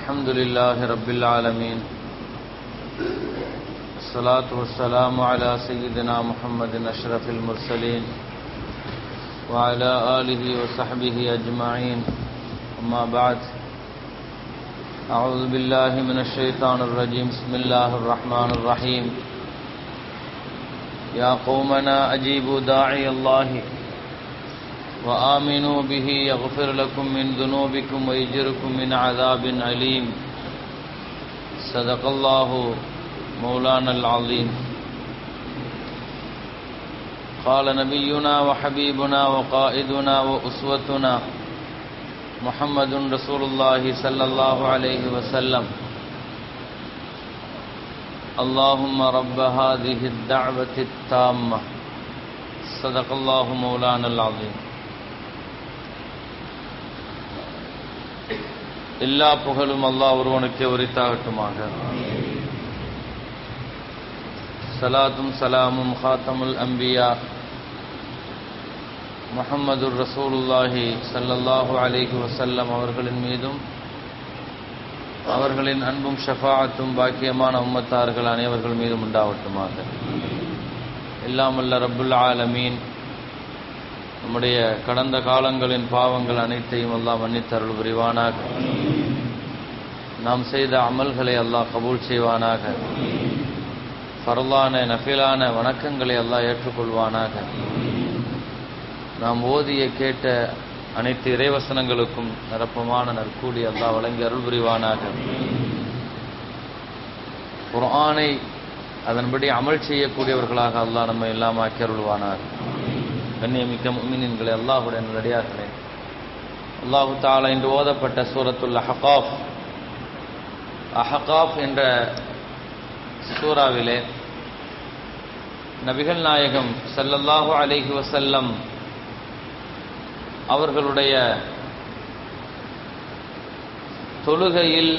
الحمد لله رب العالمين الصلاة والسلام على سيدنا محمد أشرف المرسلين وعلى آله وصحبه أجمعين أما بعد أعوذ بالله من الشيطان الرجيم بسم الله الرحمن الرحيم يا قومنا أجيبوا داعي الله وآمنوا به يغفر لكم من ذنوبكم ويجركم من عذاب أليم. صدق الله مولانا العظيم. قال نبينا وحبيبنا وقائدنا وأسوتنا محمد رسول الله صلى الله عليه وسلم. اللهم رب هذه الدعوة التامة. صدق الله مولانا العظيم. எல்லா புகழும் அல்லாஹ் ஒருவனுக்கே உரித்தாகட்டுமாக. சலாத்தும் சலாமும் ஹாத்தமுல் அம்பியா. முஹம்மதுர் ரசூலுல்லாஹி சல்லல்லாஹு அலிஹி வசல்லம் அவர்களின் மீதும் அவர்களின் அன்பும் ஷஃபாத்தும் பாக்கியமான உம்மத்தார்கள் அனைவர்கள் மீதும் உண்டாகட்டுமாக. இல்லாமல்ல ரபுல் ஆலமீன். நம்முடைய கடந்த காலங்களின் பாவங்கள் அனைத்தையும் எல்லாம் மன்னித்தருள் புரிவானாக. நாம் செய்த அமல்களை அல்லாஹ் கபூல் செய்வானாக. ஃபர்லான நஃபிலான வணக்கங்களை அல்லாஹ் ஏற்றுக்கொள்வானாக. நாம் ஓதிய கேட்ட அனைத்து இறைவசனங்களுக்கும் நிரப்பமான நற்கூலி அல்லாஹ் வழங்கி அருள் புரிவானாக. குரானை அதன்படி அமல் செய்யக்கூடியவர்களாக அல்லாஹ் நம்ம எல்லாம் ஆக்கி அருள்வானாக. கண்ணியமிக்க முமினின்களே அல்லாஹுடைய நல்லடியார்களே. அல்லாஹு தாலா இன்று ஓதப்பட்ட சூரத்துள்ள ஹகாஃப் அஹகாஃப் என்ற சூறாவிலே நபிகள் நாயகம் சல்லல்லாஹு அலைஹி வசல்லம் அவர்களுடைய தொழுகையில்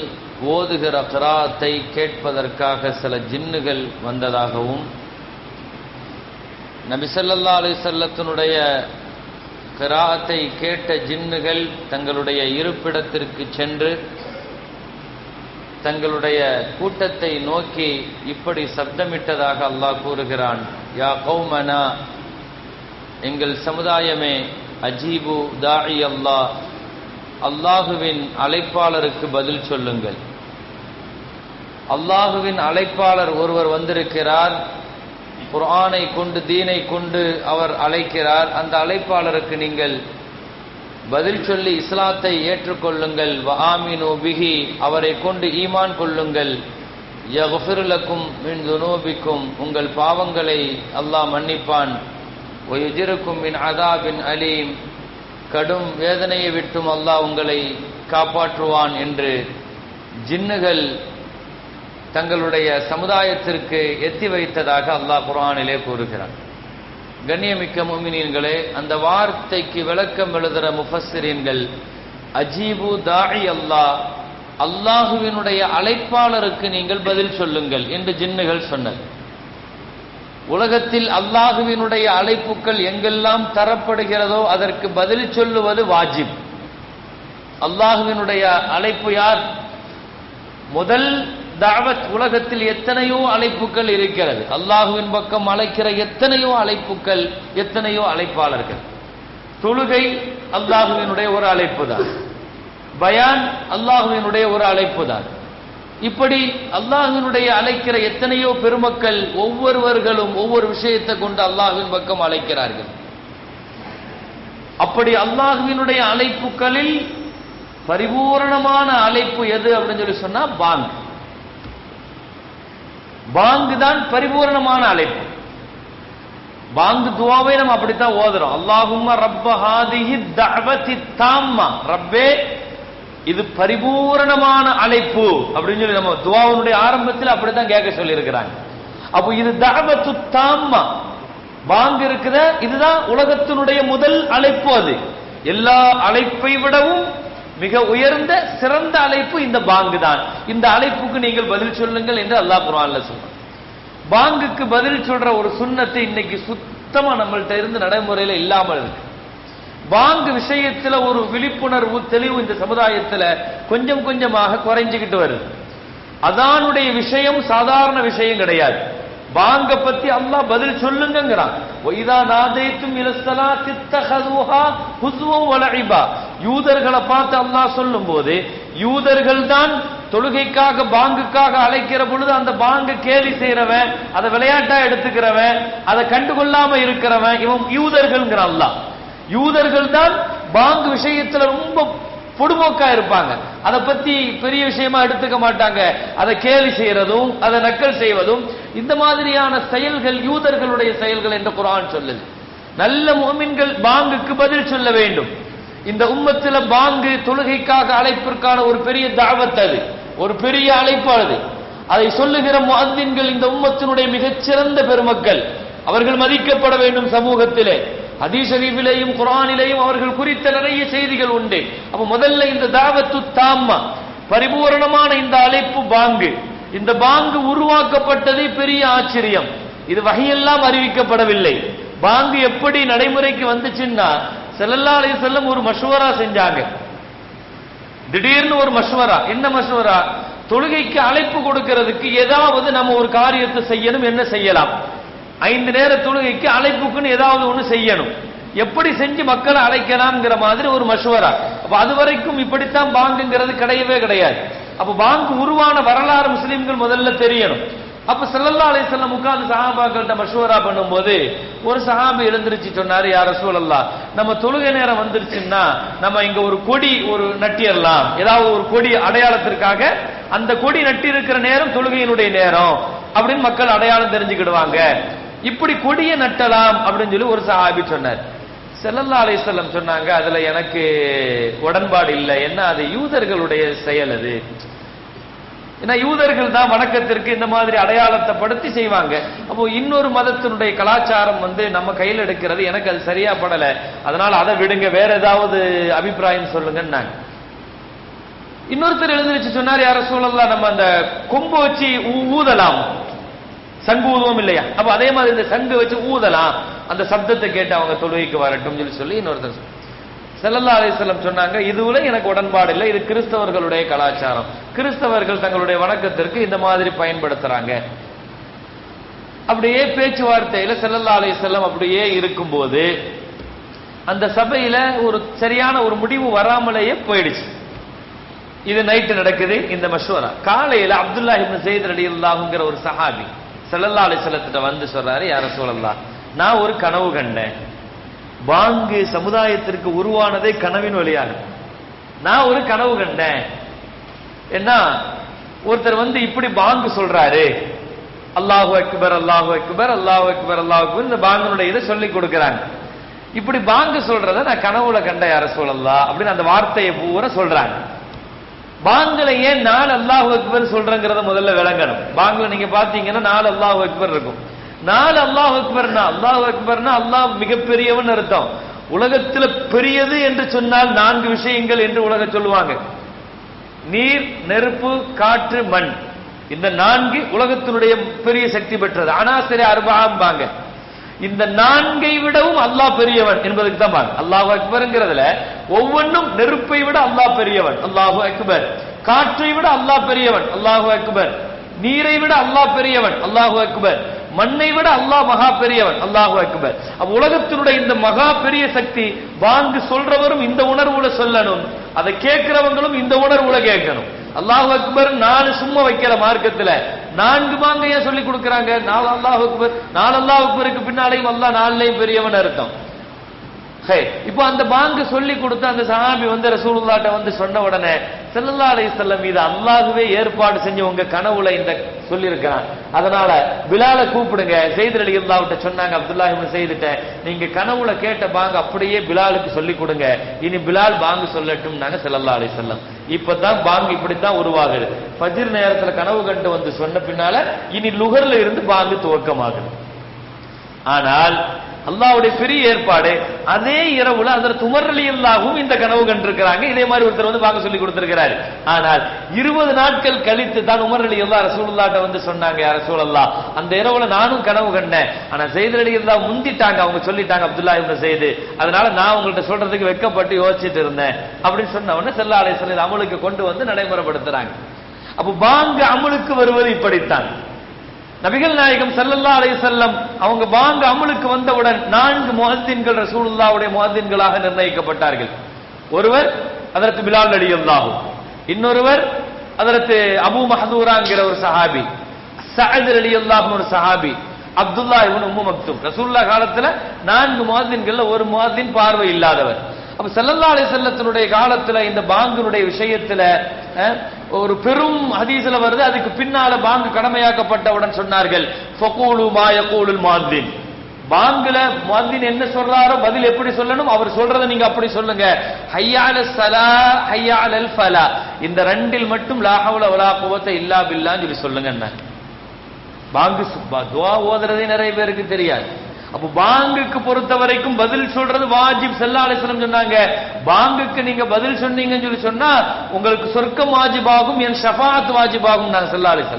ஓதுகிற கிராத்தை கேட்பதற்காக சில ஜின்னுகள் வந்ததாகவும் நபிசல்லா அலி செல்லத்தினுடைய கிராத்தை கேட்ட ஜின்னுகள் தங்களுடைய இருப்பிடத்திற்கு சென்று தங்களுடைய கூட்டத்தை நோக்கி இப்படி சப்தமிட்டதாக அல்லாஹ் கூறுகிறான் யா கௌமனா எங்கள் சமுதாயமே அஜீபு தாயி அல்லாஹ் அல்லாஹுவின் அழைப்பாளருக்கு பதில் சொல்லுங்கள். அல்லாஹுவின் அழைப்பாளர் ஒருவர் வந்திருக்கிறார் குர்ஆனை கொண்டு தீனை கொண்டு அவர் அழைக்கிறார். அந்த அழைப்பாளருக்கு நீங்கள் பதில் சொல்லி இஸ்லாத்தை ஏற்றுக்கொள்ளுங்கள். வஆமினு பிஹி அவரை கொண்டு ஈமான் கொள்ளுங்கள். யகுஃபிருலக்கும் மின் துனோபிக்கும் உங்கள் பாவங்களை அல்லாஹ் மன்னிப்பான். ஒயுஜிருக்கும் மின் அதாபின் அலீம் கடும் வேதனையை விட்டும் அல்லாஹ் உங்களை காப்பாற்றுவான் என்று. ஜின்னுகள் தங்களுடைய சமுதாயத்திற்கு எத்தி வைத்ததாக அல்லாஹ் குரானிலே கூறுகிறான். கண்ணியமிக்க முமினீன்களே அந்த வார்த்தைக்கு விளக்கம் எழுதுகிற முஃபஸ்ஸிரீன்கள் அஜீபு தாயி அல்லாஹ். அல்லாஹுவினுடைய அழைப்பாளருக்கு நீங்கள் பதில் சொல்லுங்கள் என்று ஜின்னுகள் சொன்னது. உலகத்தில் அல்லாஹுவினுடைய அழைப்புகள் எங்கெல்லாம் தரப்படுகிறதோ அதற்கு பதில் சொல்லுவது வாஜிப். அல்லாஹுவினுடைய அழைப்பு யார்? முதல் தாவத் உலகத்தில் எத்தனையோ அழைப்புகள் இருக்கிறது. அல்லாஹுவின் பக்கம் அழைக்கிற எத்தனையோ அழைப்புகள் எத்தனையோ அழைப்பாளர்கள். தொழுகை அல்லாஹுவினுடைய ஒரு அழைப்பு தான் பயான் அல்லாஹுவினுடைய ஒரு அழைப்பு தான் இப்படி அல்லாஹுவினுடைய அழைக்கிற எத்தனையோ பெருமக்கள் ஒவ்வொருவர்களும் ஒவ்வொரு விஷயத்தை கொண்டு அல்லாஹுவின் பக்கம் அழைக்கிறார்கள். அப்படி அல்லாஹுவினுடைய அழைப்புகளில் பரிபூரணமான அழைப்பு எது அப்படின்னு சொல்லி சொன்னா பாங்க் பாங்கு தான் பரிபூரணமான அழைப்பு. பாங்கு துவாவை நம்ம அப்படித்தான் ஓதுறோம். அல்லாஹும்ம ரப்ப தஅவதி தாம்மா. ரப்பே இது பரிபூரணமான அழைப்பு அப்படின்னு சொல்லி நம்ம துவாவுடைய ஆரம்பத்தில் அப்படித்தான் கேட்க சொல்லி இருக்கிறாங்க அப்போ இது தஅவத்து தாம்மா. பாங்கு இருக்குத? இதுதான் உலகத்தினுடைய முதல் அழைப்பு அது. எல்லா அழைப்பை விடவும் மிக உயர்ந்த சிறந்த அழைப்பு இந்த பாங்கு தான். இந்த அழைப்புக்கு நீங்கள் பதில் சொல்லுங்கள் என்று அல்லாஹ் குரான்ல சொல்றான். பாங்குக்கு பதில் சொல்ற ஒரு சுண்ணத்தை இன்னைக்கு சுத்தமா நம்மள்கிட்ட இருந்து நடைமுறையில இல்லாமல் இருக்கு. பாங்கு விஷயத்துல ஒரு விழிப்புணர்வு தெளிவு இந்த சமுதாயத்துல கொஞ்சம் கொஞ்சமாக குறைஞ்சுக்கிட்டு வருது. அதானுடைய விஷயம் சாதாரண விஷயம் கிடையாது. வாங்க பத்தி அல்லாஹ் பதில் சொல்லுங்கிறான் ஒய்தா நாதைத்தும் இலஸ்தலா தித்தஹதுஹா ஹுஸ்வம் வலஇபா யூதர்களை பார்த்து அல்லாஹ் சொல்லும் போது யூதர்கள் தான் தொழுகைக்காக பாங்குக்காக அழைக்கிற பொழுது அந்த பாங்கு கேலி செய்யறவன் அதை விளையாட்டா எடுத்துக்கிறவன் அதை கண்டுகொள்ளாம இருக்கிறவன் இவன் யூதர்கள்ங்கிற அல்லாஹ். யூதர்கள் தான் பாங்கு விஷயத்துல ரொம்ப பொடுமோக்கா இருப்பாங்க. அதை பத்தி பெரிய விஷயமா எடுத்துக்க மாட்டாங்க. அதை கேலி செய்யறதும் அதை நக்கல் செய்வதும் இந்த மாதிரியான செயல்கள் யூதர்களுடைய செயல்கள் என்று குரான் சொல்லுது. நல்ல முகமின்கள் பாங்குக்கு பதில் சொல்ல வேண்டும். இந்த உம்மத்தில் பாங்கு தொழுகைக்காக அழைப்பிற்கான ஒரு பெரிய தாவத் அது. ஒரு பெரிய அழைப்பு அது அதை சொல்லுகிற முஅத்தின்கள் இந்த உம்மத்தினுடைய மிகச்சிறந்த பெருமக்கள். அவர்கள் மதிக்கப்பட வேண்டும் சமூகத்திலே. ஹதீஸ் குரானிலையும் குரானிலேயும் அவர்கள் குறித்த நிறைய செய்திகள் உண்டு. அப்ப முதல்ல இந்த தாவத்து தாம்மா. பரிபூரணமான இந்த அழைப்பு பாங்கு. இந்த பாங்கு உருவாக்கப்பட்டதே பெரிய ஆச்சரியம். இது வகையெல்லாம் அறிவிக்கப்படவில்லை. பாங்கு எப்படி நடைமுறைக்கு வந்துச்சுன்னா செல்லல்லா செல்லும் செல்லம் ஒரு மஷுவரா செஞ்சாங்க. திடீர்னு ஒரு மஷுவரா. என்ன மஷுவரா? தொழுகைக்கு அழைப்பு கொடுக்கிறதுக்கு ஏதாவது நம்ம ஒரு காரியத்தை செய்யணும் என்ன செய்யலாம்? ஐந்து நேர தொழுகைக்கு அழைப்புக்குன்னு ஏதாவது ஒண்ணு செய்யணும். எப்படி செஞ்சு மக்களை அழைக்கலாம்ங்கிற மாதிரி ஒரு மஷுவரா. அப்ப அது வரைக்கும் இப்படித்தான் பாங்குங்கிறது கிடையவே கிடையாது. அப்ப பாங்கு உருவான வரலாறு முஸ்லீம்கள் முதல்ல தெரியணும். அப்ப செல்லல்லா அலை செல்லம் உட்கார்ந்து சஹாபாக்கள்கிட்ட மஷூரா பண்ணும்போது ஒரு சஹாபி எழுந்திருச்சு சொன்னாரு யார் சூழல்லா நம்ம தொழுகை நேரம் வந்துருச்சுன்னா நம்ம இங்க ஒரு கொடி ஒரு நட்டிடலாம். ஏதாவது ஒரு கொடி அடையாளத்திற்காக அந்த கொடி நட்டி இருக்கிற நேரம் தொழுகையினுடைய நேரம். அப்படின்னு மக்கள் அடையாளம் தெரிஞ்சுக்கிடுவாங்க. இப்படி கொடியை நட்டலாம் அப்படின்னு சொல்லி ஒரு சஹாபி சொன்னார். செல்லல்லா அலை செல்லம் சொன்னாங்க அதுல எனக்கு உடன்பாடு இல்லை. என்ன அது? யூதர்களுடைய செயல் அது. ஏன்னா யூதர்கள் தான் வணக்கத்திற்கு இந்த மாதிரி அடையாளத்தை படுத்தி செய்வாங்க. அப்போ இன்னொரு மதத்தினுடைய கலாச்சாரம் வந்து நம்ம கையில் எடுக்கிறது. எனக்கு அது சரியா படல. அதனால அதை விடுங்க. வேற ஏதாவது அபிப்பிராயம் சொல்லுங்கன்னாங்க. இன்னொருத்தர் எழுந்திருச்சு சொன்னார் யார சூழல்லாம் நம்ம அந்த கொம்பு வச்சு ஊ- ஊதலாம். சங்கு ஊதுவோம் இல்லையா? அப்ப அதே மாதிரி இந்த சங்கு வச்சு ஊதலாம். அந்த சப்தத்தை கேட்டு அவங்க தொழுகைக்கு வரட்டும் சொல்லி சொல்லி இன்னொருத்தர் செல்லல்லா ஸல்லல்லாஹு சொன்னாங்க இதுவுல எனக்கு உடன்பாடு இல்லை. இது கிறிஸ்தவர்களுடைய கலாச்சாரம். கிறிஸ்தவர்கள் தங்களுடைய வணக்கத்திற்கு இந்த மாதிரி பயன்படுத்துறாங்க. அப்படியே பேச்சுவார்த்தையில செல்லல்லா அலைஹி அப்படியே இருக்கும்போது அந்த சபையில ஒரு சரியான ஒரு முடிவு வராமலேயே போயிடுச்சு. இது நைட்டு நடக்குது இந்த மஷூரா. காலையில அப்துல்லா இப்னு ஸைத் ரலியல்லாஹுங்கிற ஒரு சஹாபி ஸல்லல்லாஹு அலைஹி வந்து சொல்றாரு யார சூழல்லா நான் ஒரு கனவு கண்டேன். பாங்கு சமுதாயத்திற்கு உருவானதே கனவின் வழியாக. நான் ஒரு கனவு கண்டேன். என்ன ஒருத்தர் வந்து இப்படி பாங்கு சொல்றாரு. அல்லாஹு அக்பர் அல்லாஹு அக்பர் அல்லாஹு அக்பர் அல்லாஹு அக்பர் இந்த பாங்கனுடைய இதை சொல்லி கொடுக்குறாங்க. இப்படி பாங்கு சொல்றத நான் கனவுல கண்ட யார சொல்லலாம் அப்படின்னு அந்த வார்த்தையை பூரா சொல்றாங்க. பாங்குல ஏன் நாலு அல்லாஹு அக்பர் சொல்றங்கிறத முதல்ல விளங்கணும். பாங்குல நீங்க பாத்தீங்கன்னா நாலு அல்லாஹு அக்பர் இருக்கும். நாலு அல்லாஹ் அக்பர்னா அல்லாஹ் அக்பர்னா அல்லாஹ் மிகப்பெரியவன் அர்த்தம். உலகத்துல பெரியது என்று சொன்னால் நான்கு விஷயங்கள் என்று உலக சொல்லுவாங்க. நீர் நெருப்பு காற்று மண். இந்த நான்கு உலகத்தினுடைய பெரிய சக்தி பெற்றது. அனாசரி அருபாம்பாங்க. இந்த நான்கை விடவும் அல்லாஹ் பெரியவன் என்பதுக்கு தான் பாருங்க. அல்லாஹ் அக்பர்ங்கிறதுல ஒவ்வொன்றும் நெருப்பை விட அல்லாஹ் பெரியவன். அல்லாஹு அக்பர். காற்றை விட அல்லாஹ் பெரியவன். அல்லாஹு அக்பர். நீரை விட அல்லாஹ் பெரியவன். அல்லாஹு அக்பர். மண்ணை விட அல்லாஹ் மகா பெரியவன். அல்லாஹு அக்பர். உலகத்தினுடைய இந்த மகா பெரிய சக்தி பாங்கு சொல்றவரும் இந்த உணர்வுல சொல்லணும். அதை கேட்கிறவங்களும் இந்த உணர்வுல கேட்கணும். அல்லாஹ் அக்பர் நாலு சும்மா வைக்கிற மார்க்கத்துல நான்கு பாங்க ஏன் சொல்லி கொடுக்கறாங்க. நாலு அல்லாஹ் அக்பர் நாலு அல்லாஹ் அக்பருக்கு பின்னாலையும் அல்லாஹ் நாலுலையும் பெரியவன் அர்த்தம். ஹே, இப்போ அந்த பாங்கு சொல்லி கொடுத்து அந்த சஹாபி வந்து ரசூலுல்லாட்ட வந்து சொன்ன உடனே செல்லல்லா அலைஹி செல்லம் இது அல்லாஹ்வே ஏற்பாடு செஞ்சு உங்க கனவுல இந்த சொல்லியிருக்கிறான். அதனால பிலாலை கூப்பிடுங்க. செய்தி அலி அல்லாவிட்ட சொன்னாங்க அப்துல்லாஹ் செய்துட்டேன் நீங்க கனவுல கேட்ட பாங்கு அப்படியே பிலாலுக்கு சொல்லி கொடுங்க. இனி பிலால் பாங்கு சொல்லட்டும் நாங்க செல்லல்லா அலைஹி இப்பதான் பாங்கு இப்படித்தான் உருவாகுது பஜிர் நேரத்துல கனவு கண்டு வந்து சொன்ன பின்னால இனி லுகர்ல இருந்து பாங்கு துவக்கமாகுது. ஆனால் அல்லாவுடைய பெரிய ஏற்பாடு. அதே இரவுல அதர் துமரலி அல்லாவும் இந்த கனவு கண்டிருக்கிறாங்க. இதே மாதிரி ஒருத்தர் வந்து வாங்க சொல்லி கொடுத்திருக்கிறாரு. ஆனால் இருபது நாட்கள் கழித்து தான் உமர் அலி அல்லா ரசூலுல்லாட்ட வந்து சொன்னாங்க யார் ரசூலல்லா அந்த இரவுல நானும் கனவு கண்டேன். ஆனா செய்து அலி அல்லா முந்திட்டாங்க. அவங்க சொல்லிட்டாங்க அப்துல்லா இவங்க செய்து அதனால நான் உங்கள்ட்ட சொல்றதுக்கு வெட்கப்பட்டு யோசிச்சுட்டு இருந்தேன். அப்படின்னு சொன்ன உடனே செல்லா அலை சொல்லி அமலுக்கு கொண்டு வந்து நடைமுறைப்படுத்துறாங்க. அப்ப பாங்க அமலுக்கு வருவது இப்படித்தான். நபிகள் நாயகம் ஸல்லல்லாஹு அலை செல்லம் அவங்க பாங்கு அமலுக்கு வந்தவுடன் நான்கு முகத்தின்கள் ரசூலுல்லாவுடைய முகத்தின்களாக நிர்ணயிக்கப்பட்டார்கள். ஒருவர் அதற்கு பிலால் ரலியல்லாஹு இன்னொருவர் அதற்கு அபு மஹதூராங்கிற ஒரு சஹாபி சஹத் அலி அல்லாஹும் ஒரு சஹாபி அப்துல்லா இவன் உம்மு மக்தும். ரசூல்லா காலத்துல நான்கு முஹத்தின்கள்ல ஒரு முகத்தின் பார்வை இல்லாதவர். அப்ப செல்லல்லா அலை செல்லத்தினுடைய காலத்துல இந்த பாங்கினுடைய விஷயத்துல அஹ், ஒரு பெரும் ஹதீஸ்ல வருது அதுக்கு பின்னால பாங்கு கடமையாக்கப்பட்டவுடன் சொன்னார்கள் ஃபகூலு மா யகூலுல் பாங்குல மதின் என்ன சொல்றாரோ பதில் எப்படி சொல்லணும்? அவர் சொல்றதை நீங்க அப்படி சொல்லுங்க. ஹையால சலா ஹையால ஃபலா. இந்த ரெண்டில் மட்டும் லாகவுல வலா குவத்தை இல்லா பில்லான்னு சொல்லி சொல்லுங்க பாங்கு சுப்பா துவா ஓதுறதே நிறைய பேருக்கு தெரியாது. அப்ப பாங்குக்கு பொறுத்த வரைக்கும் பதில் சொல்றது வாஜிப் ஸல்லல்லாஹு சொன்னாங்க. பாங்குக்கு நீங்க பதில் சொன்னீங்கன்னு சொல்லி சொன்னா உங்களுக்கு சொர்க்கம் வாஜிபாகும் என் ஷஃபாத் வாஜிபாகும் நான் ஸல்லல்லாஹு அலைஹி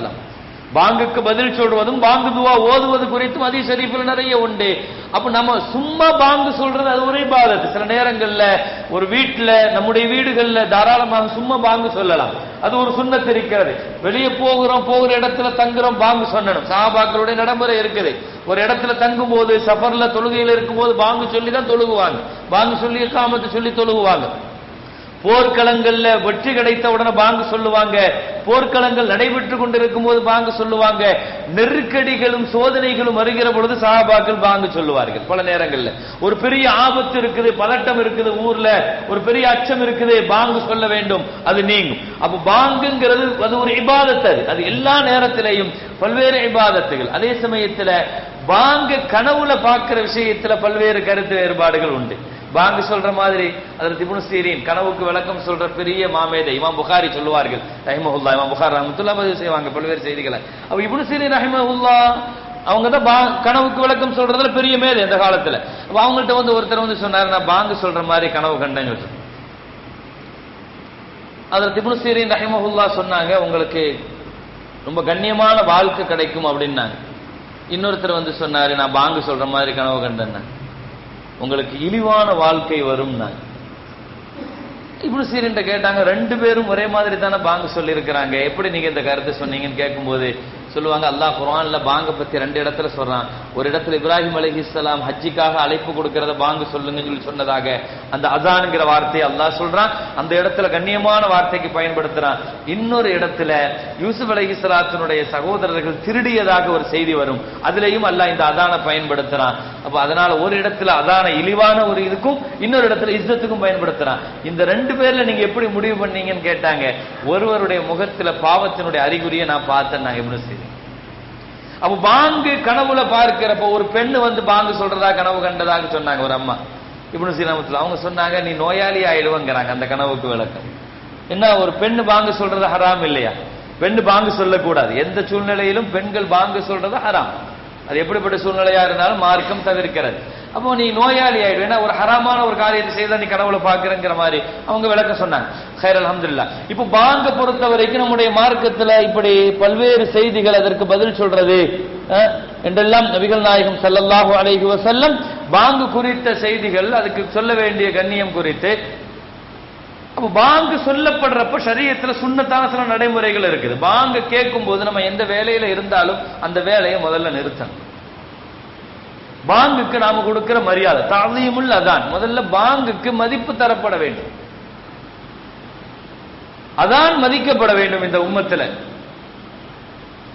பாங்குக்கு பதில் சொல்றதும் பாங்கு துவா ஓதுவது குறித்தும் அதே ஷரீஃபில் நிறைய உண்டு. அப்ப நம்ம சும்மா பாங்கு சொல்றது அது ஒரே பாதத்து சில நேரங்கள்ல ஒரு வீட்டுல நம்முடைய வீடுகள்ல தாராளமாக சும்மா பாங்கு சொல்லலாம். அது ஒரு சுண்ணத்து இருக்கிறது. வெளியே போகிறோம் போகிற இடத்துல தங்குறோம் பாங்கு சொல்லணும். சாபாக்களுடைய நடைமுறை இருக்குது. ஒரு இடத்துல தங்கும் போது சஃபர்ல இருக்கும் போது பாங்கு சொல்லி தான் தொழுகுவாங்க. பாங்கு சொல்லி காமத்தை சொல்லி தொழுகுவாங்க. போர்க்களங்கள்ல வெற்றி கிடைத்த உடனே பாங்கு சொல்லுவாங்க. போர்க்களங்கள் நடைபெற்று கொண்டிருக்கும் போது பாங்கு சொல்லுவாங்க. நெருக்கடிகளும் சோதனைகளும் வருகிற பொழுது சகாபாக்கள் பாங்கு சொல்லுவார்கள். பல நேரங்கள்ல. ஒரு பெரிய ஆபத்து இருக்குது பதட்டம் இருக்குது ஊர்ல. ஒரு பெரிய அச்சம் இருக்குது பாங்கு சொல்ல வேண்டும். அது நீங்கும். அப்ப பாங்குங்கிறது அது ஒரு இபாதத்து அது. அது எல்லா நேரத்திலையும் பல்வேறு இபாதத்துகள். அதே சமயத்துல பாங்க கனவுல பார்க்கிற விஷயத்துல பல்வேறு கருத்து வேறுபாடுகள் உண்டு. பாங்கு சொல்ற மாதிரி. அதில் திபுன் சீரின் கனவுக்கு விளக்கம் சொல்ற பெரிய மாமேதை இமாம் புகாரி சொல்லுவார்கள். ரஹிமஹுல்லா இமாம் புகார் ரஹமத்துல்லா பதிவு செய்வாங்க பல்வேறு செய்திகளை. அப்ப இபுன் சீரின் ரஹிமஹுல்லா அவங்க தான் பா- கனவுக்கு விளக்கம் சொல்றதுல பெரிய மேது இந்த காலத்துல. அவங்கள்ட்ட வந்து ஒருத்தர் வந்து சொன்னாரு நான் பாங்கு சொல்ற மாதிரி கனவு கண்டேன்னு சொல்றேன் அதில் திபுன் சீரின் ரஹிமஹுல்லா சொன்னாங்க உங்களுக்கு ரொம்ப கண்ணியமான வாழ்க்கை கிடைக்கும் அப்படின்னாங்க. இன்னொருத்தர் வந்து சொன்னாரு நான் பாங்கு சொல்ற மாதிரி கனவு கண்டேன் உங்களுக்கு இழிவான வாழ்க்கை வரும் நான். இப்படி சீரின்ட்ட கேட்டாங்க ரெண்டு பேரும் ஒரே மாதிரி தானே சொல்லி சொல்லியிருக்கிறாங்க. எப்படி நீங்க இந்த கருத்தை சொன்னீங்கன்னு கேட்கும்போது சொல்லுவாங்க அல்லாஹ் குரான்ல பாங்க பத்தி ரெண்டு இடத்துல சொல்றான். ஒரு இடத்துல இப்ராஹிம் அலைஹிஸ்ஸலாம் ஹஜ்ஜிக்காக அழைப்பு கொடுக்கறத பாங்கு சொல்லுங்கன்னு சொல்லி சொன்னதாக அந்த அசான்ங்கிற வார்த்தையை அல்லாஹ் சொல்றான். அந்த இடத்துல கண்ணியமான வார்த்தைக்கு பயன்படுத்துறான். இன்னொரு இடத்துல யூசுப் அலைஹிஸ்ஸலாத்தினுடைய சகோதரர்கள் திருடியதாக ஒரு செய்தி வரும். அதுலயும் அல்லாஹ் இந்த அதானை பயன்படுத்துறான். அப்ப அதனால ஒரு இடத்துல அதான இழிவான ஒரு இதுக்கும் இன்னொரு இடத்துல இஸ்ஸத்துக்கும் பயன்படுத்துறான். இந்த ரெண்டு பேர்ல நீங்க எப்படி முடிவு பண்ணீங்கன்னு கேட்டாங்க. ஒருவருடைய முகத்துல பாவத்தினுடைய அறிகுறியை நான் பார்த்தேன் நான் இப்னு அப்ப பாங்கு கனவுல பார்க்கிறப்ப ஒரு பெண்ணு வந்து பாங்கு சொல்றதா கனவு கண்டதாக சொன்னாங்க ஒரு அம்மா. இப்படி சீனாமத்துல அவங்க சொன்னாங்க நீ நோயாளி ஆயிடுவங்கிறாங்க அந்த கனவுக்கு விளக்கம். என்ன ஒரு பெண்ணு பாங்கு சொல்றது ஹராம் இல்லையா? பெண்ணு பாங்கு சொல்லக்கூடாது. எந்த சூழ்நிலையிலும் பெண்கள் பாங்கு சொல்றது ஹராம். அது எப்படிப்பட்ட சூழ்நிலையா இருந்தாலும் மார்க்கம் தவிர்க்கிறது. அப்போ நீ நோயாளி ஆயிடும் ஏன்னா ஒரு ஹராமான ஒரு காரியத்தை செய்தா நீ கடவுளை பாக்குறங்கிற மாதிரி அவங்க விளக்கம் சொன்னாங்க. ஹைர் அலமதுல்லா இப்போ பாங்க பொறுத்த வரைக்கும் நம்முடைய மார்க்கத்துல இப்படி பல்வேறு செய்திகள் அதற்கு பதில் சொல்றது. என்றெல்லாம் நபிகள் நாயகம் சல்லல்லாஹு அலைஹி வசல்லம் பாங்கு குறித்த செய்திகள் அதுக்கு சொல்ல வேண்டிய கண்ணியம் குறித்து. அப்ப பாங்கு சொல்லப்படுறப்ப சரீரத்தில் சுண்ணத்தான சில நடைமுறைகள் இருக்குது. பாங்கு கேட்கும் போது நம்ம எந்த வேலையில இருந்தாலும் அந்த வேலையை முதல்ல நிறுத்தணும். பாங்குக்கு நாம கொடுக்கிற மரியாதை தாதியமுல் அதான். முதல்ல பாங்குக்கு மதிப்பு தரப்பட வேண்டும். அதான் மதிக்கப்பட வேண்டும் இந்த உம்மத்தில்.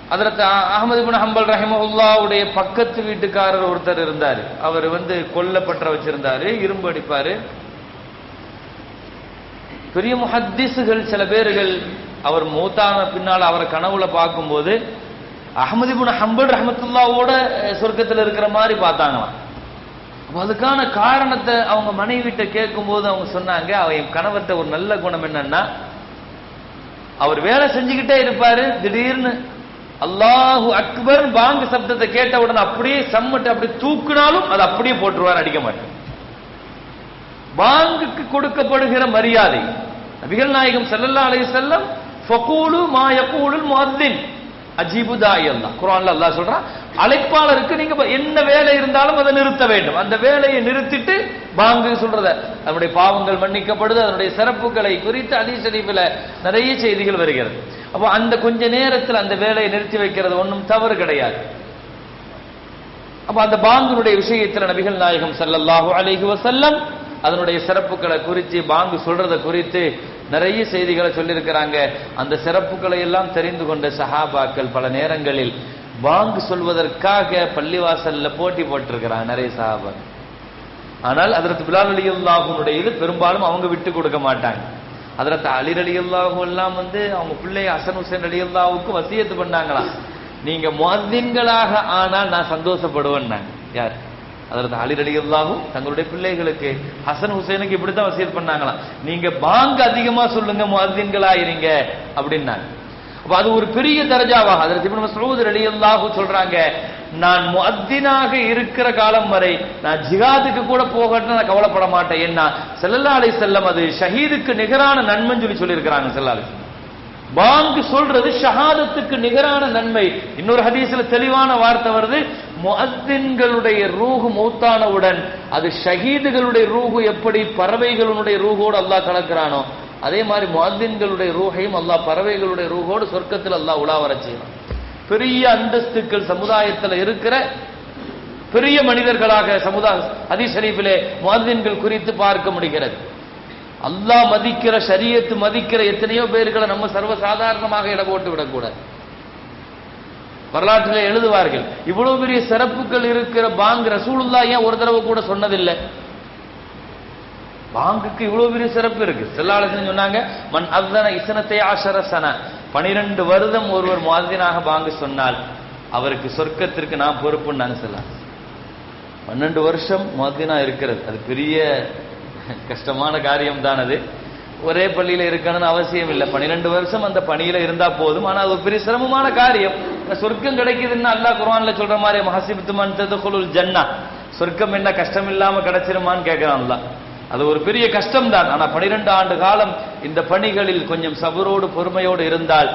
அதற்கு அகமது பின் ஹம்பல் ரஹிமஹுல்லாவுடைய பக்கத்து வீட்டுக்காரர் ஒருத்தர் இருந்தார். அவர் வந்து கொல்லப்பட்ட வச்சிருந்தாரு இரும்பு அடிப்பாரு. பெரிய முஹத்திசுகள் சில பேர்கள் அவர் மூத்தான பின்னால் அவரை கனவுல பார்க்கும்போது அஹமது இப்னு ஹம்பல் ரஹமத்துல்லாவோட சொர்க்கத்தில் சொர்க்கத்துல இருக்கிற மாதிரி பார்த்தாங்களாம். அப்போ அதுக்கான காரணத்தை அவங்க மனைவிட்ட கேட்கும்போது அவங்க சொன்னாங்க அவன் கணவர்கிட்ட ஒரு நல்ல குணம் என்னன்னா அவர் வேலை செஞ்சுக்கிட்டே இருப்பாரு திடீர்னு அல்லாஹு அக்பர் பாங்கு சப்தத்தை கேட்ட உடனே அப்படியே சம்மட்டு அப்படி தூக்குனாலும் அது அப்படியே போட்டுருவார் அடிக்க மாட்டேன் பாங்குக்கு கொடுக்கப்படுகிற மரியாதை நபிகள் நாயகம் செல்லல்லா அலை செல்லம் ஃபகூலு மா யகூலுல் முஅத்தின் அஜீபு தாய் குரான்ல அல்லாஹ் சொல்றான் அழைப்பாளருக்கு நீங்க என்ன வேலை இருந்தாலும் அதை நிறுத்த வேண்டும். அந்த வேலையை நிறுத்திட்டு பாங்கு சொல்றத அதனுடைய பாவங்கள் மன்னிக்கப்படுது அதனுடைய சிறப்புகளை குறித்து அதிசரிப்பில் நிறைய செய்திகள் வருகிறது. அப்போ அந்த கொஞ்ச நேரத்தில் அந்த வேலையை நிறுத்தி வைக்கிறது ஒன்றும் தவறு கிடையாது. அப்ப அந்த பாங்குனுடைய விஷயத்தில் நபிகள் நாயகம் செல்லல்லாஹோ அலைஹி செல்லம் அதனுடைய சிறப்புகளை குறித்து பாங்கு சொல்றதை குறித்து நிறைய செய்திகளை சொல்லியிருக்கிறாங்க. அந்த சிறப்புகளை எல்லாம் தெரிந்து கொண்ட சஹாபாக்கள் பல நேரங்களில் வாங்கு சொல்வதற்காக பள்ளிவாசல்ல போட்டி போட்டிருக்கிறாங்க நிறைய சஹாபாக்கள். ஆனால் அதற்கு பிலால் அலி இது பெரும்பாலும் அவங்க விட்டு கொடுக்க மாட்டாங்க. அதற்கு அலிர் அலி எல்லாம் வந்து அவங்க பிள்ளை ஹசன் ஹுசேன் அலி அல்லாஹுக்கு வசியத்து பண்ணாங்களாம். நீங்க முஅத்தின்களாக ஆனால் நான் சந்தோஷப்படுவேன் யார்? அதற்கு அலி அலி தங்களுடைய பிள்ளைகளுக்கு ஹசன் ஹுசேனுக்கு இப்படித்தான் வசியல் பண்ணாங்களாம். நீங்க பாங்கு அதிகமா சொல்லுங்க முஅத்தின்களா இருங்க அப்படின்னாங்க. அப்ப அது ஒரு பெரிய தரஜாவாக அதற்கு இப்னு மஸ்ஊத் ரலியல்லாஹு சொல்றாங்க நான் முத்தினாக இருக்கிற காலம் வரை நான் ஜிகாதுக்கு கூட போகட்டும் நான் கவலைப்பட மாட்டேன். ஏன்னா ஸல்லல்லாஹு செல்லம் அது ஷஹீதுக்கு நிகரான நன்மைன்னு சொல்லி சொல்லியிருக்கிறாங்க ஸல்லல்லாஹு அலைஹி பாங்கு சொல்றது ஷஹாதத்துக்கு நிகரான நன்மை. இன்னொரு ஹதீஸ்ல தெளிவான வார்த்தை வருது முஅத்தின்களுடைய ரூஹு மௌத்தானவுடன். அது ஷஹீதுகளுடைய ரூஹு எப்படி பறவைகளுடைய ரூஹோடு அல்லாஹ் கலக்கிறானோ அதே மாதிரி முஅத்தின்களுடைய ரூஹையும் அல்லாஹ் பறவைகளுடைய ரூஹோடு சொர்க்கத்தில் அல்லாஹ் உலா வர செய்வான். பெரிய அந்தஸ்துக்கள் சமுதாயத்தில் இருக்கிற பெரிய மனிதர்களாக சமுதாய ஹதீஸ் ஷரீஃபிலே முஅத்தின்கள் குறித்து பார்க்க முடிகிறது. அல்லாஹ் மதிக்கிற சரியத்து மதிக்கிற எத்தனையோ பேர்களை நம்ம சர்வசாதாரணமாக இட போட்டு விடக்கூடாது. வரலாற்றில் எழுதுவார்கள் இவ்வளவு பெரிய சிறப்புகள் இருக்கிற பாங்க் ரசூலுல்லா ஏன் ஒரு தடவை கூட சொன்னதில்லை? பாங்குக்கு இவ்வளவு பெரிய சிறப்பு இருக்கு. செல்லாளசன் சொன்னாங்க மன் அத்தன இசனத்தை ஆசரசன பனிரெண்டு வருடம் ஒருவர் மாதினாக பாங்கு சொன்னால் அவருக்கு சொர்க்கத்திற்கு நான் பொறுப்புன்னு சொல்லலாம். பன்னெண்டு வருஷம் மாதினா இருக்கிறது. அது பெரிய கஷ்டமான காரியம்தான் அது. ஒரே பள்ளியில் இருக்கணும்னு அவசியம் இல்லை. பன்னிரெண்டு வருஷம் அந்த பணியில இருந்தா போதும். ஆனால் அது ஒரு பெரிய சிரமமான காரியம். சொர்க்கம் கிடைக்குதுன்னு அல்லாஹ் குர்ஆன்ல சொல்ற மாதிரி மஹசிப்துமன் ததுகுலுல் ஜன்னா சொர்க்கம் என்ன கஷ்டம் இல்லாம கிடைச்சிருமான்னு கேட்கிறான் அது ஒரு பெரிய கஷ்டம் தான் ஆனால் பனிரெண்டு ஆண்டு காலம் இந்த பணிகளில் கொஞ்சம் சபரோடு பொறுமையோடு இருந்தால்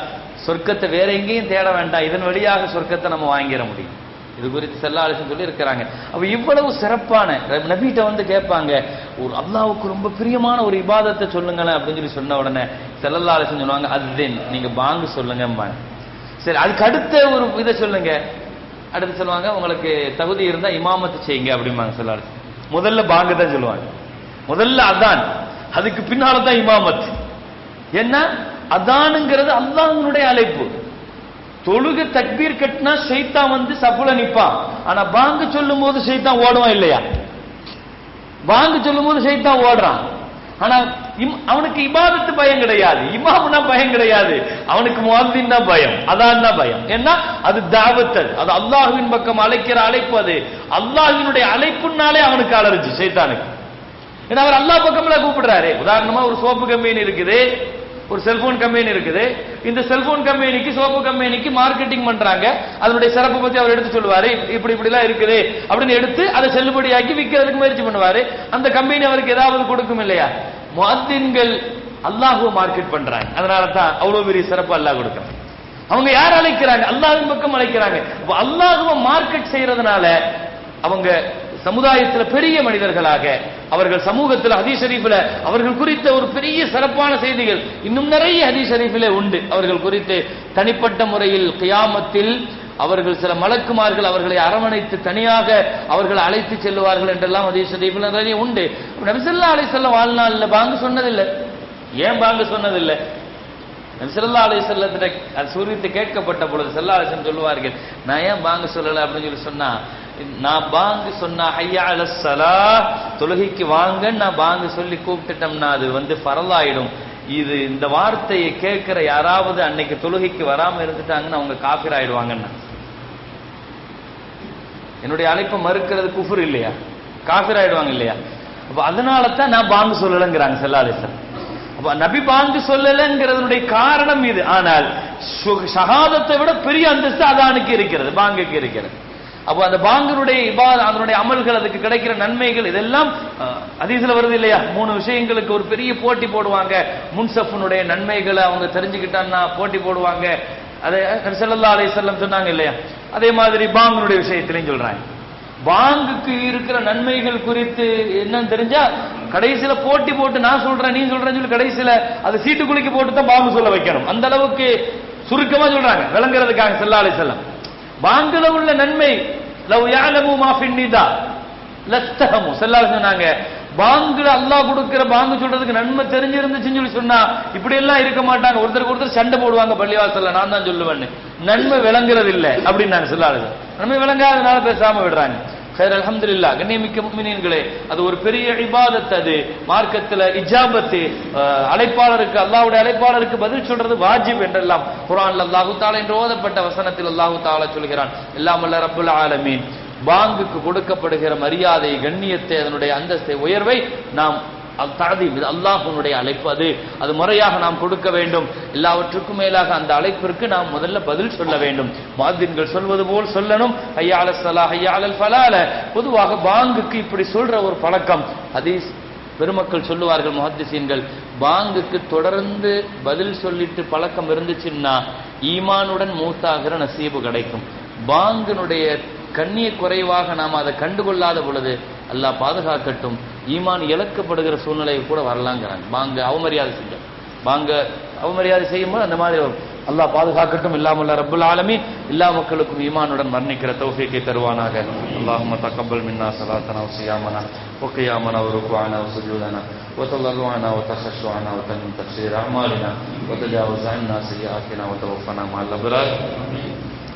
சொர்க்கத்தை வேற எங்கேயும் தேட வேண்டாம். இதன் வழியாக சொர்க்கத்தை நம்ம வாங்கிட முடியும். இது குறித்து செல்லாலிசன் சொல்லி இருக்கிறாங்க அப்ப இவ்வளவு சிறப்பான நபிகிட்ட வந்து கேட்பாங்க ஒரு அல்லாவுக்கு ரொம்ப பிரியமான ஒரு இபாதத்தை சொல்லுங்களேன் அப்படின்னு சொல்லி சொன்ன உடனே செல்லல்லாலிசன் சொல்லுவாங்க அதுதேன் நீங்க பாங்கு சொல்லுங்க சரி அதுக்கு அடுத்த ஒரு இதை சொல்லுங்க. அடுத்து சொல்லுவாங்க உங்களுக்கு தகுதி இருந்தா இமாமத்து செய்யுங்க அப்படிம்பாங்க செல்லாலிசன் முதல்ல பாங்கு தான் சொல்லுவாங்க. முதல்ல அதான். அதுக்கு பின்னால தான் இமாமத் என்ன? அதானுங்கிறது அல்லாஹ்வினுடைய அழைப்பு. தொழுக தக்பீர் கட்டினா ஷைத்தான் வந்து சப்புல நிப்பான். ஆனா பாங்கு சொல்லும் போது ஷைத்தான் ஓடுவான் இல்லையா? பாங்கு சொல்லும் போது ஷைத்தான் ஓடுறான். ஆனா இம்- அவனுக்கு இபாதத்து பயம் கிடையாது. இமாம்னா பயம் கிடையாது. அவனுக்கு முகத்தின் தான் பயம். அதான் தான் பயம். ஏன்னா அது தாவத் அது. அல்லாஹுவின் பக்கம் அழைக்கிற அழைப்பு அது. அல்லாஹினுடைய அழைப்புனாலே அவனுக்கு அலர்ஜி சைத்தானுக்கு ஏன்னா அவர் அல்லாஹ் பக்கம்ல கூப்பிடுறாரு. உதாரணமா ஒரு சோப்பு கம்பெனி இருக்குது. ஒரு செல்போன் கம்பெனி இருக்குது. இந்த செல்போன் கம்பெனிக்கு சோப்பு கம்பெனிக்கு மார்க்கெட்டிங் பண்றாங்க. அதனுடைய சிறப்பு பத்தி அவர் எடுத்து சொல்லுவாரு. இப்படி இப்படி எல்லாம் இருக்குது. அப்படின்னு எடுத்து அதை செல்லுபடியாக்கி விற்கிறதுக்கு முயற்சி பண்ணுவாரு. அந்த கம்பெனி அவருக்கு ஏதாவது கொடுக்கும் இல்லையா? முஅத்தின்கள் அல்லாஹுவ மார்க்கெட் பண்றாங்க. அதனால தான் அவ்வளவு பெரிய சிறப்பு அல்லாஹ் கொடுக்குறாங்க. அவங்க யார் அழைக்கிறாங்க? அல்லாஹின் பக்கம் அழைக்கிறாங்க. அல்லாஹுவ மார்க்கெட் செய்யறதுனால அவங்க சமுதாயத்தில் பெரிய மனிதர்களாக அவர்கள் சமூகத்தில் ஹதீஸ் ஷரீஃபில் அவர்கள் குறித்த ஒரு பெரிய சிறப்பான செய்திகள் இன்னும் நிறைய ஹதீஸ் ஷரீஃபில் உண்டு. அவர்கள் குறித்து தனிப்பட்ட முறையில் கியாமத்தில் அவர்கள் சில மலக்குமார்கள் அவர்களை அரவணைத்து தனியாக அவர்களை அழைத்து செல்லுவார்கள் என்றெல்லாம் ஹதீஸ் ஷரீஃபில் நிறைய உண்டு. நபிசல்லா அலை செல்ல வாழ்நாளில் பாங்கு சொன்னதில்லை. ஏன் பாங்கு சொன்னதில்லை? நபிசல்லா அலை செல்லத்திட்ட அது சூரியத்தை கேட்கப்பட்ட பொழுது செல்லா அலிசன் சொல்லுவார்கள் நான் ஏன் பாங்க சொல்லலை? அப்படின்னு சொல்லி சொன்னா நான் பாங்கு சொன்னா ஹையா அலசலா தொழுகைக்கு வாங்கன்னு நான் பாங்கு சொல்லி கூப்பிட்டுட்டோம்னா அது வந்து பரலாயிடும் இது இந்த வார்த்தையை கேட்கிற யாராவது அன்னைக்கு தொழுகைக்கு வராம இருந்துட்டாங்கன்னு அவங்க காபிர் ஆயிடுவாங்கன்னா என்னுடைய அழைப்பை மறுக்கிறது குஃபுர் இல்லையா? காஃபிர் ஆயிடுவாங்க இல்லையா? அப்ப அதனால தான் நான் பாங்கு சொல்லலைங்கிறாங்க செல்லாலேசன் அப்ப நபி பாங்கு சொல்லலைங்கிறதுடைய காரணம் இது. ஆனால் சு- ஷஹாதத்தை விட பெரிய அந்தஸ்து அதானுக்கு இருக்கிறது பாங்குக்கு இருக்கிறது. அப்போ அந்த பாங்கனுடைய இபாத அதனுடைய அமல்கள் அதுக்கு கிடைக்கிற நன்மைகள் இதெல்லாம் அதிசல வருது இல்லையா? மூணு விஷயங்களுக்கு ஒரு பெரிய போட்டி போடுவாங்க. முன்சஃபனுடைய நன்மைகளை அவங்க தெரிஞ்சுக்கிட்டான்னா போட்டி போடுவாங்க. அதை செல்லல்லா அலை செல்லம் சொன்னாங்க இல்லையா? அதே மாதிரி பாங்கனுடைய விஷயத்திலையும் சொல்றாங்க. பாங்குக்கு இருக்கிற நன்மைகள் குறித்து என்னன்னு தெரிஞ்சா கடைசியில போட்டி போட்டு நான் சொல்றேன் நீ சொல்றேன்னு சொல்லி கடைசியில அது சீட்டு குலுக்கி போட்டு தான் பாங்கு சொல்ல வைக்கணும். அந்த அளவுக்கு சுருக்கமா சொல்றாங்க. விளங்குறதுக்காக செல்லாலை செல்லம் பாங்குல உள்ள நன்மை. லவ் யாலமு மா ஃபின்னிதா லஸ்தஹமு. ஸல்லல்லாஹு சொன்னாங்க பாங்குல அல்லாஹ் கொடுக்கிற பாங்கு சொல்றதுக்கு நன்மை தெரிஞ்சிருந்துச்சுன்னு சொல்லி சொன்னா இப்படி எல்லாம் இருக்க மாட்டாங்க. ஒருத்தருக்கு ஒருத்தர் சண்டை போடுவாங்க பள்ளிவாசல்ல. நான் தான் சொல்லுவேன்னு. நன்மை விளங்குறது இல்லை அப்படின்னு நான் சொல்லாது நன்மை விளங்காதனால பேசாம விடுறாங்க. ஹேர் அலமதுல்லா கண்ணியமிக்க மீன்களே அது ஒரு பெரிய இபாதத் அது. மார்க்கத்துல இஜாபத்து அழைப்பாளருக்கு அல்லாவுடைய அழைப்பாளருக்கு பதில் சொல்றது வாஜிப் என்றெல்லாம். குரான் அல்லாஹு தாலா என்று ஓதப்பட்ட வசனத்தில் அல்லாஹு தாலா சொல்கிறான் எல்லாம் அல்ல ரபுல் ஆலமீன். பாங்குக்கு கொடுக்கப்படுகிற மரியாதை கண்ணியத்தை அதனுடைய அந்தஸ்தை உயர்வை நாம் அல் தாதீம் இது அல்லாஹ்வுடைய அழைப்பு அது. அது முறையாக நாம் கொடுக்க வேண்டும். எல்லாவற்றுக்கும் மேலாக அந்த அழைப்பிற்கு நாம் முதல்ல பதில் சொல்ல வேண்டும். மாதின்கள் சொல்வது போல் சொல்லணும். ஐயால சலா ஐயாளல் ஃபலால. பொதுவாக பாங்குக்கு இப்படி சொல்ற ஒரு பழக்கம். ஹதீஸ் பெருமக்கள் சொல்லுவார்கள் முஹத்திசீன்கள் பாங்குக்கு தொடர்ந்து பதில் சொல்லிட்டு பழக்கம் இருந்துச்சுன்னா ஈமானுடன் மூத்தாகிற நசீபு கிடைக்கும். பாங்கினுடைய கண்ணிய குறைவாக நாம் அதை கண்டுகொள்ளாத பொழுது அல்லாஹ் பாதுகாக்கட்டும். ஈமான் இழக்கப்படுகிற சூழ்நிலை கூட வரலாங்கிறாங்க பாங்க அவமரியாதை செஞ்ச பாங்க அவமரியாதை செய்யும்போது அந்த மாதிரி வரும் அல்லாஹ் பாதுகாக்கட்டும் இல்லாமல்ல ரப்புல் ஆலமீன் எல்லா மக்களுக்கும் ஈமானுடன் மரணிக்கிற தௌஃபீக்கை தருவானாக அல்லாஹும்ம தக்கபல் மின்னா ஸலாத்தனா வஸியாமனா وقيامنا وركوعنا وسجودنا وتضرعنا وتخشعنا وتمن تفسير أعمالنا وتجاوز عنا سيئاتنا وتوفنا مع الأبرار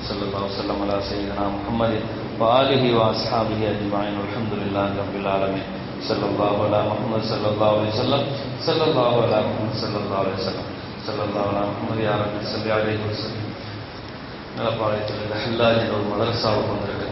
صلى الله وسلم على سيدنا محمد وآله وأصحابه أجمعين والحمد لله رب العالمين صلى الله على محمد صلى الله عليه وسلم. صلى الله على محمد صلى الله عليه وسلم. صلى الله على محمد يا رب صل عليه وسلم. اللہ علیہ وسلم اللہ علیہ وسلم